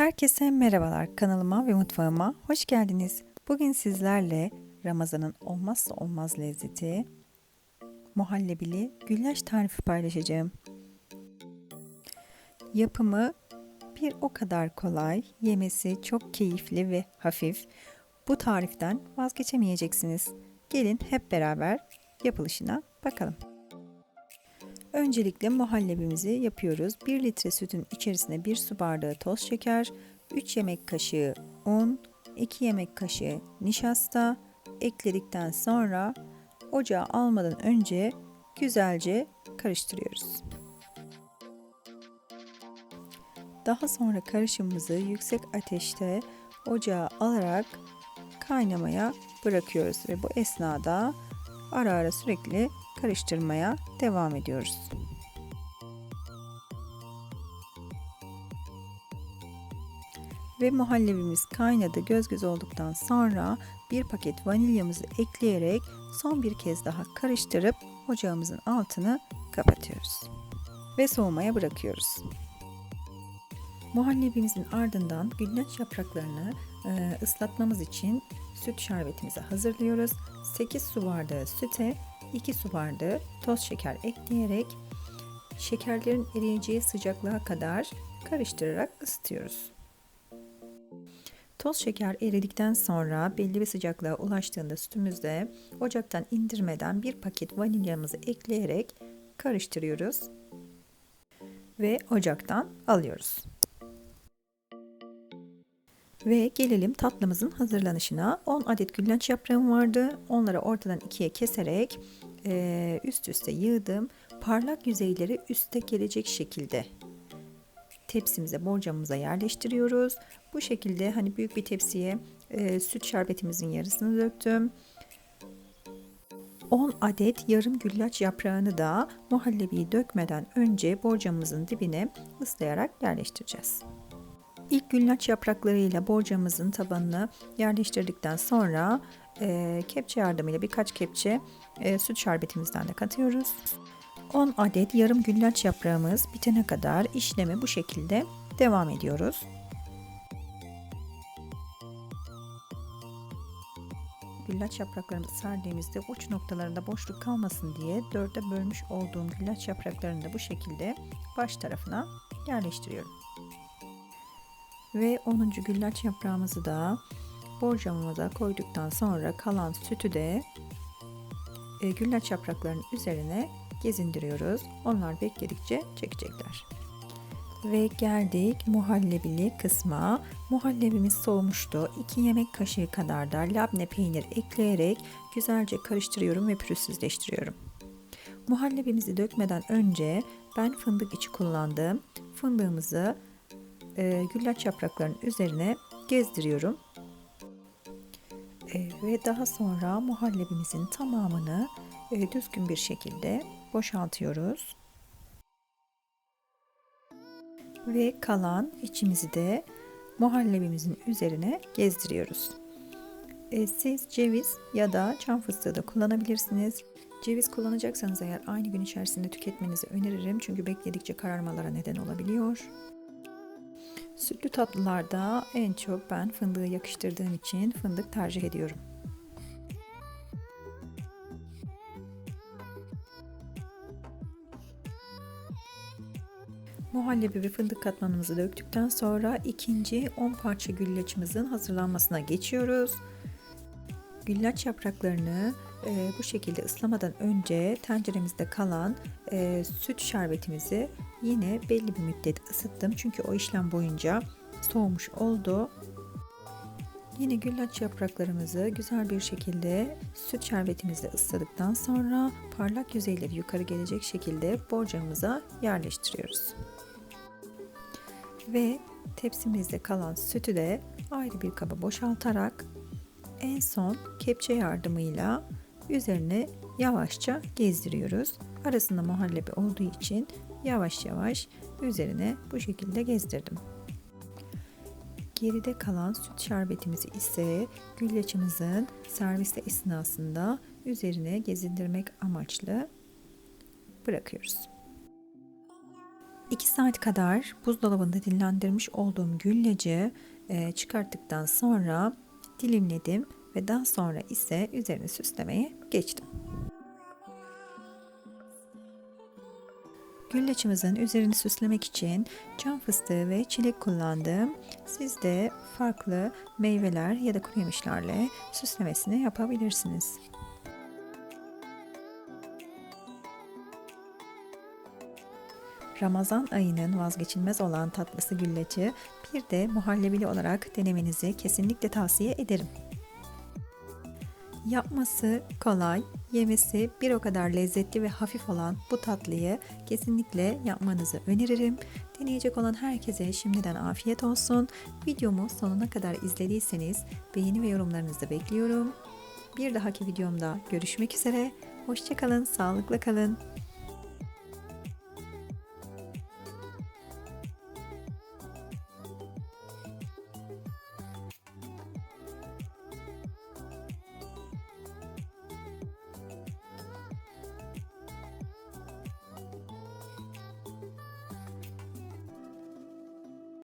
Herkese merhabalar kanalıma ve mutfağıma hoş geldiniz. Bugün sizlerle Ramazan'ın olmazsa olmaz lezzeti muhallebili güllaç tarifi paylaşacağım. Yapımı bir o kadar kolay, yemesi çok keyifli ve hafif. Bu tariften vazgeçemeyeceksiniz. Gelin hep beraber yapılışına bakalım. Öncelikle muhallebimizi yapıyoruz. 1 litre sütün içerisine 1 su bardağı toz şeker, 3 yemek kaşığı un, 2 yemek kaşığı nişasta ekledikten sonra ocağa almadan önce güzelce karıştırıyoruz. Daha sonra karışımımızı yüksek ateşte ocağa alarak kaynamaya bırakıyoruz ve bu esnada ara ara sürekli karıştırmaya devam ediyoruz. Ve muhallebimiz kaynadı göz göz olduktan sonra bir paket vanilyamızı ekleyerek son bir kez daha karıştırıp ocağımızın altını kapatıyoruz. Ve soğumaya bırakıyoruz. Muhallebimizin ardından güllaç yapraklarını e, ıslatmamız için süt şerbetimizi hazırlıyoruz. 8 su bardağı süte 2 su bardağı toz şeker ekleyerek şekerlerin eriyeceği sıcaklığa kadar karıştırarak ısıtıyoruz. Toz şeker eridikten sonra belli bir sıcaklığa ulaştığında sütümüzde ocaktan indirmeden bir paket vanilyamızı ekleyerek karıştırıyoruz ve ocaktan alıyoruz. Ve gelelim tatlımızın hazırlanışına. 10 adet güllaç yaprağım vardı. Onları ortadan ikiye keserek e, üst üste yığdım. Parlak yüzeyleri üste gelecek şekilde tepsimize, borcamımıza yerleştiriyoruz. Bu şekilde hani büyük bir tepsiye e, süt şerbetimizin yarısını döktüm. 10 adet yarım güllaç yaprağını da muhallebiyi dökmeden önce borcamımızın dibine ıslayarak yerleştireceğiz. İlk güllaç yapraklarıyla borcamızın tabanını yerleştirdikten sonra e, kepçe yardımıyla birkaç kepçe e, süt şerbetimizden de katıyoruz. 10 adet yarım güllaç yaprağımız bitene kadar işlemi bu şekilde devam ediyoruz. güllaç yapraklarımızı serdiğimizde uç noktalarında boşluk kalmasın diye dörde bölmüş olduğum güllaç yapraklarını da bu şekilde baş tarafına yerleştiriyorum. Ve 10. güllaç yaprağımızı da borcamımıza koyduktan sonra kalan sütü de e, güllaç yapraklarının üzerine gezindiriyoruz. Onlar bekledikçe çekecekler. Ve geldik muhallebili kısma. Muhallebimiz soğumuştu. 2 yemek kaşığı kadar da labne peynir ekleyerek güzelce karıştırıyorum ve pürüzsüzleştiriyorum. Muhallebimizi dökmeden önce ben fındık içi kullandım. Fındığımızı e, güllaç yapraklarının üzerine gezdiriyorum. E, ve daha sonra muhallebimizin tamamını e, düzgün bir şekilde boşaltıyoruz. Ve kalan içimizi de muhallebimizin üzerine gezdiriyoruz. E, siz ceviz ya da çam fıstığı da kullanabilirsiniz. Ceviz kullanacaksanız eğer aynı gün içerisinde tüketmenizi öneririm çünkü bekledikçe kararmalara neden olabiliyor. Sütlü tatlılarda en çok ben fındığı yakıştırdığım için fındık tercih ediyorum. Muhallebi ve fındık katmanımızı döktükten sonra ikinci 10 parça güllaçımızın hazırlanmasına geçiyoruz. Güllaç yapraklarını e, bu şekilde ıslamadan önce tenceremizde kalan e, süt şerbetimizi yine belli bir müddet ısıttım. Çünkü o işlem boyunca soğumuş oldu. Yine güllaç yapraklarımızı güzel bir şekilde süt şerbetimizle ısladıktan sonra parlak yüzeyleri yukarı gelecek şekilde borcamıza yerleştiriyoruz. Ve tepsimizde kalan sütü de ayrı bir kaba boşaltarak en son kepçe yardımıyla üzerine yavaşça gezdiriyoruz. Arasında muhallebi olduğu için yavaş yavaş üzerine bu şekilde gezdirdim. Geride kalan süt şerbetimizi ise güllaçımızın serviste esnasında üzerine gezindirmek amaçlı bırakıyoruz. 2 saat kadar buzdolabında dinlendirmiş olduğum gülleci e, çıkarttıktan sonra dilimledim ve daha sonra ise üzerini süslemeye geçtim. Güllaçımızın üzerini süslemek için cam fıstığı ve çilek kullandım. Siz de farklı meyveler ya da kuru yemişlerle süslemesini yapabilirsiniz. Ramazan ayının vazgeçilmez olan tatlısı gülleci bir de muhallebili olarak denemenizi kesinlikle tavsiye ederim. Yapması kolay, yemesi bir o kadar lezzetli ve hafif olan bu tatlıyı kesinlikle yapmanızı öneririm. Deneyecek olan herkese şimdiden afiyet olsun. Videomu sonuna kadar izlediyseniz beğeni ve yorumlarınızı bekliyorum. Bir dahaki videomda görüşmek üzere. Hoşçakalın, sağlıkla kalın.